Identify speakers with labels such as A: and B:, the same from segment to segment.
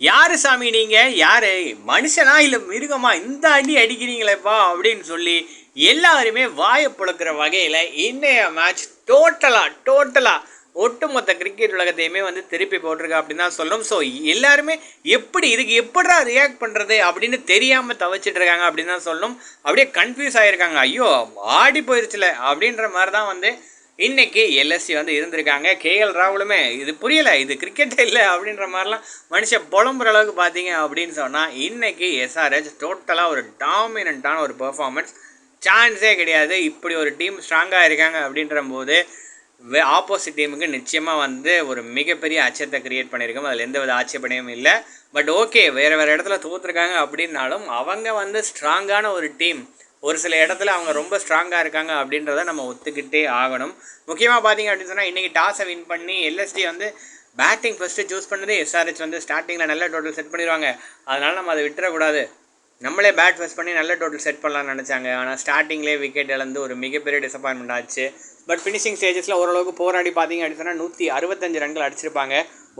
A: யாரு சாமி நீங்க? யாரு? மனுஷனா இல்ல மிருகமா? இந்த அடி அடிக்கிறீங்களேப்பா அப்படின்னு சொல்லி எல்லாருமே வாயை புழக்கிற வகையில இன்னைய மேட்ச் டோட்டலா டோட்டலா ஒட்டுமொத்த கிரிக்கெட் உலகத்தையுமே வந்து திருப்பி போட்டிருக்கா அப்படின்னு தான் சொல்லணும். ஸோ எல்லாருமே எப்படி இதுக்கு எப்படா ரியாக்ட் பண்ணுறது அப்படின்னு தெரியாமல் தவிச்சிட்டு இருக்காங்க அப்படின்னு தான் சொல்லணும். அப்படியே கன்ஃபியூஸ் ஆகிருக்காங்க ஐயோ ஆடி போயிருச்சுல அப்படின்ற மாதிரி தான் வந்து இன்னைக்கு எல்எஸ்சி வந்து இருந்திருக்காங்க. கேஎல் ராகுலுமே இது புரியலை இது கிரிக்கெட்டே இல்லை அப்படின்ற மாதிரிலாம் மனுஷன் புலம்புற அளவுக்கு பார்த்தீங்க அப்படின்னு சொன்னால் இன்னைக்கு எஸ்ஆர்ஹெச் டோட்டலாக ஒரு டாமினண்ட்டான ஒரு பெர்ஃபார்மன்ஸ் சான்ஸே கிடையாது. இப்படி ஒரு டீம் ஸ்ட்ராங்காக இருக்காங்க அப்படின்ற போது ஆப்போசிட் டீமுக்கு நிச்சயமாக வந்து ஒரு மிகப்பெரிய அச்சத்தை கிரியேட் பண்ணியிருக்கோம். அதில் எந்த வித ஆட்சேபனையும் இல்லை. பட் ஓகே வேறு வேறு இடத்துல தோற்றுருக்காங்க அப்படின்னாலும் அவங்க வந்து ஸ்ட்ராங்கான ஒரு டீம் ஒரு சில இடத்துல அவங்க ரொம்ப ஸ்ட்ராங்காக இருக்காங்க அப்படின்றத நம்ம ஒத்துக்கிட்டே ஆகணும். முக்கியமாக பார்த்தீங்க அப்படின்னு சொன்னால் இன்றைக்கி டாஸை வின் பண்ணி எல்எஸ்டி வந்து பேட்டிங் ஃபஸ்ட்டு சூஸ் பண்ணதே எஸ்ஆர்ஹெச் வந்து ஸ்டார்டிங்கில் நல்ல டோட்டல் செட் பண்ணிடுவாங்க. அதனால் நம்ம அதை விட்டுறக்கூடாது. நம்மளே பேட் ஃபஸ்ட் பண்ணி நல்ல டோட்டல் செட் பண்ணலாம்னு நினச்சாங்க. ஆனால் ஸ்டார்டிங்லேயே விக்கெட் இழந்து ஒரு மிகப்பெரிய டிசப்பாயின்மெண்ட் ஆச்சு. பட் ஃபினிஷிங் ஸ்டேஜஸில் ஓரளவுக்கு போராடி பார்த்தீங்க அப்படின்னு சொன்னால் நூற்றி அறுபத்தஞ்சு ரன்கள் அடிச்சிருப்பாங்க.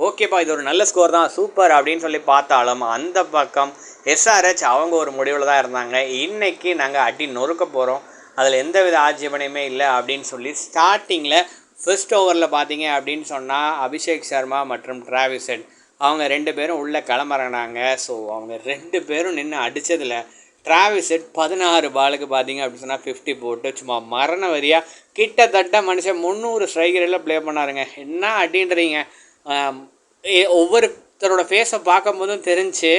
A: ஓகேப்பா இது ஒரு நல்ல ஸ்கோர் தான். சூப்பர் அப்படின்னு சொல்லி பார்த்தாலும் அந்த பக்கம் எஸ்ஆர்ஹெச் அவங்க ஒரு முடிவில் தான் இருந்தாங்க. இன்றைக்கி நாங்கள் அடி நொறுக்க போகிறோம் அதில் எந்த வித ஆட்சேபனையுமே இல்லை அப்படின்னு சொல்லி ஸ்டார்டிங்கில் ஃபர்ஸ்ட் ஓவரில் பார்த்தீங்க அப்படின்னு சொன்னால் அபிஷேக் சர்மா மற்றும் டிராவிசெட் அவங்க ரெண்டு பேரும் உள்ளே கிளம்புறாங்க. ஸோ அவங்க ரெண்டு பேரும் நின்று அடித்ததில் டிராவிசெட் பதினாறு பாலுக்கு பார்த்தீங்க அப்படின்னு சொன்னால் ஃபிஃப்டி போட்டு சும்மா மரண வரியாக கிட்டத்தட்ட மனுஷன் முந்நூறு ஸ்ட்ரைக்கரில் ப்ளே பண்ணாருங்க. என்ன அப்படின்றீங்க ஒவ்வொருத்தரோட ஃபேஸை பார்க்கும்போதும் தெரிஞ்சு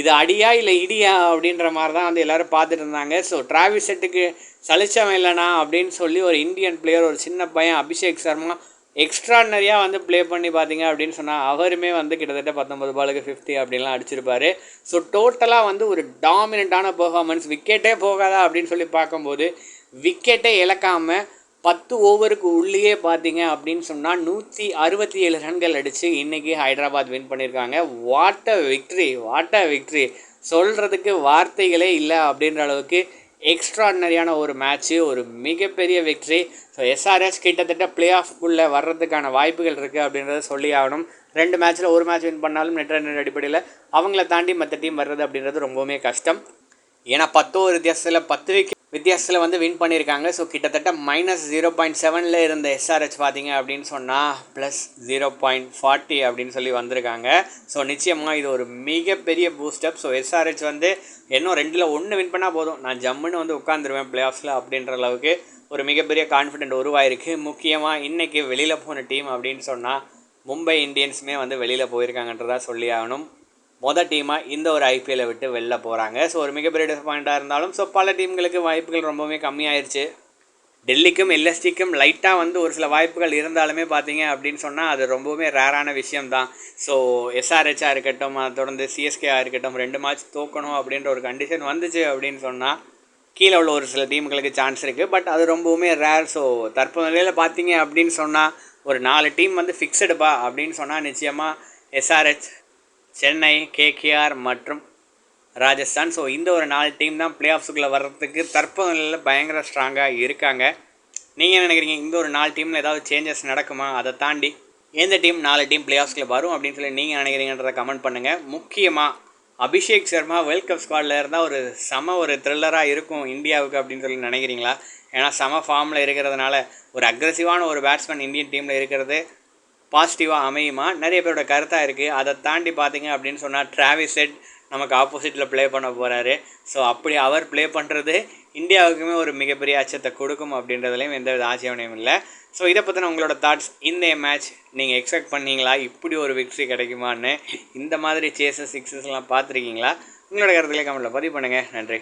A: இது அடியா இல்லை இடியா அப்படின்ற மாதிரி தான் வந்து எல்லோரும் பார்த்துட்டு இருந்தாங்க. ஸோ டிராவிஸ் செட்டுக்கு சலிச்சவன் இல்லைனா அப்படின்னு சொல்லி ஒரு இந்தியன் பிளேயர் ஒரு சின்ன பையன் அபிஷேக் சர்மா எக்ஸ்ட்ரானரியாக வந்து ப்ளே பண்ணி பார்த்தீங்க அப்படின்னு சொன்னால் அவருமே வந்து கிட்டத்தட்ட பத்தொம்பது பாலுக்கு ஃபிஃப்டி அப்படின்லாம் அடிச்சிருப்பாரு. ஸோ டோட்டலாக வந்து ஒரு டாமினண்ட்டான பெர்ஃபார்மன்ஸ் விக்கெட்டே போகாதா அப்படின்னு சொல்லி பார்க்கும்போது விக்கெட்டே இழக்காமல் பத்து ஓவருக்கு உள்ளேயே பார்த்தீங்க அப்படின்னு சொன்னால் நூற்றி அறுபத்தி ஏழு ரன்கள் அடித்து இன்றைக்கி ஹைதராபாத் வின் பண்ணியிருக்காங்க. What a victory what a victory சொல்கிறதுக்கு வார்த்தைகளே இல்லை அப்படின்ற அளவுக்கு எக்ஸ்ட்ராடினரியான ஒரு மேட்ச்சு ஒரு மிகப்பெரிய விக்ட்ரி ஸோ எஸ்ஆர்எஸ் கிட்டத்தட்ட பிளே ஆஃப்குள்ளே வர்றதுக்கான வாய்ப்புகள் இருக்குது அப்படின்றத சொல்லி ஆகணும். ரெண்டு மேட்ச்சில் ஒரு மேட்ச் வின் பண்ணாலும் நெட் ரன் அடிப்படையில் அவங்கள தாண்டி மற்ற டீம் வர்றது அப்படின்றது ரொம்பவுமே கஷ்டம். ஏன்னா பத்து ஒரு வித்தியாசத்தில் பத்து விக்கெட் வித்தியாசத்தில் வந்து வின் பண்ணியிருக்காங்க ஸோ கிட்டத்தட்ட மைனஸ் ஜீரோ பாயிண்ட் செவனில் இருந்த எஸ்ஆர்ஹெச் பார்த்தீங்க அப்படின்னு சொன்னால் ப்ளஸ் ஜீரோ பாயிண்ட் ஃபார்ட்டி அப்படின்னு சொல்லி வந்திருக்காங்க. ஸோ நிச்சயமாக இது ஒரு மிகப்பெரிய பூஸ்டப் ஸோ எஸ்ஆர்ஹெச் வந்து இன்னும் ரெண்டில் ஒன்று வின் பண்ணால் போதும். நான் ஜம்முன்னு வந்து உட்காந்துருவேன் பிளே ஆஃப்ஸில் அப்படின்ற அளவுக்கு ஒரு மிகப்பெரிய கான்ஃபிடென்ட் உருவாயிருக்கு. முக்கியமாக இன்றைக்கி வெளியில் போன டீம் அப்படின்னு சொன்னால் மும்பை இந்தியன்ஸுமே வந்து வெளியில் போயிருக்காங்கன்றதா சொல்லி ஆகணும். மொதல் டீமாக இந்த ஒரு ஐபிஎல்லை விட்டு வெளில போகிறாங்க ஸோ ஒரு மிகப்பெரிய டிசப்பாயிண்ட்டாக இருந்தாலும் ஸோ பல டீம்களுக்கு வாய்ப்புகள் ரொம்பவுமே கம்மியாயிருச்சு. டெல்லிக்கும் எல்எஸ்டிக்கும் லைட்டாக வந்து ஒரு சில வாய்ப்புகள் இருந்தாலுமே பார்த்தீங்க அப்படின்னு சொன்னால் அது ரொம்பவுமே ரேரான விஷயம்தான். ஸோ எஸ்ஆர்ஹெச்சாக இருக்கட்டும் அதை தொடர்ந்து சிஎஸ்கேயாக இருக்கட்டும் ரெண்டு மேட்ச் தோக்கணும் அப்படின்ற ஒரு கண்டிஷன் வந்துச்சு அப்படின்னு சொன்னால் கீழே உள்ள ஒரு சில டீமுகளுக்கு சான்ஸ் இருக்குது பட் அது ரொம்பவுமே ரேர் ஸோ தற்போது நிலையில் பார்த்தீங்க அப்படின்னு சொன்னால் ஒரு நாலு டீம் வந்து ஃபிக்ஸடுப்பா அப்படின்னு சொன்னால் நிச்சயமாக எஸ்ஆர்ஹெச் சென்னை கேகேஆர் மற்றும் ராஜஸ்தான். ஸோ இந்த ஒரு நாலு டீம் தான் பிளே ஆஃப்ஸுக்குள்ளே வர்றதுக்கு தற்போதையில் பயங்கர ஸ்ட்ராங்காக இருக்காங்க. நீங்கள் நினைக்கிறீங்க? இந்த ஒரு நாலு டீமில் ஏதாவது சேஞ்சஸ் நடக்குமா? அதை தாண்டி எந்த டீம் நாலு டீம் பிளே ஆஃப்ஸில் வரும் அப்படின்னு சொல்லி நீங்கள் நினைக்கிறீங்கன்றதை கமெண்ட் பண்ணுங்கள் முக்கியமாக அபிஷேக் சர்மா வேர்ல்ட் கப் ஸ்குவாடில் இருந்தால் ஒரு செம ஒரு த்ரில்லராக இருக்கும் இந்தியாவுக்கு அப்படின்னு சொல்லி நினைக்கிறீங்களா? ஏன்னா செம ஃபார்மில் இருக்கிறதுனால ஒரு அக்ரஸிவான ஒரு பேட்ஸ்மேன் இந்தியன் டீமில் இருக்கிறது பாசிட்டிவாக அமையுமா? நிறைய பேரோட கருத்தாக இருக்குது அதை தாண்டி பார்த்தீங்க அப்படின்னு சொன்னால் ட்ராவிஸ் செட் நமக்கு ஆப்போசிட்டில் ப்ளே பண்ண போகிறாரு ஸோ அப்படி அவர் ப்ளே பண்ணுறது இந்தியாவுக்குமே ஒரு மிகப்பெரிய அச்சத்தை கொடுக்கும் அப்படின்றதுலையும் எந்த வித ஆட்சேபனையும் இல்லை. ஸோ இதை பற்றின உங்களோட தாட்ஸ் இந்த மேட்ச் நீங்கள் எக்ஸ்பெக்ட் பண்ணீங்களா? இப்படி ஒரு விக்ட்ரி கிடைக்குமான்னு இந்த மாதிரி சேஸஸ் சிக்ஸஸ்லாம் பார்த்துருக்கீங்களா? உங்களோட கருத்துலேயே கமெண்ட்டில் பதிவு பண்ணுங்கள் நன்றி.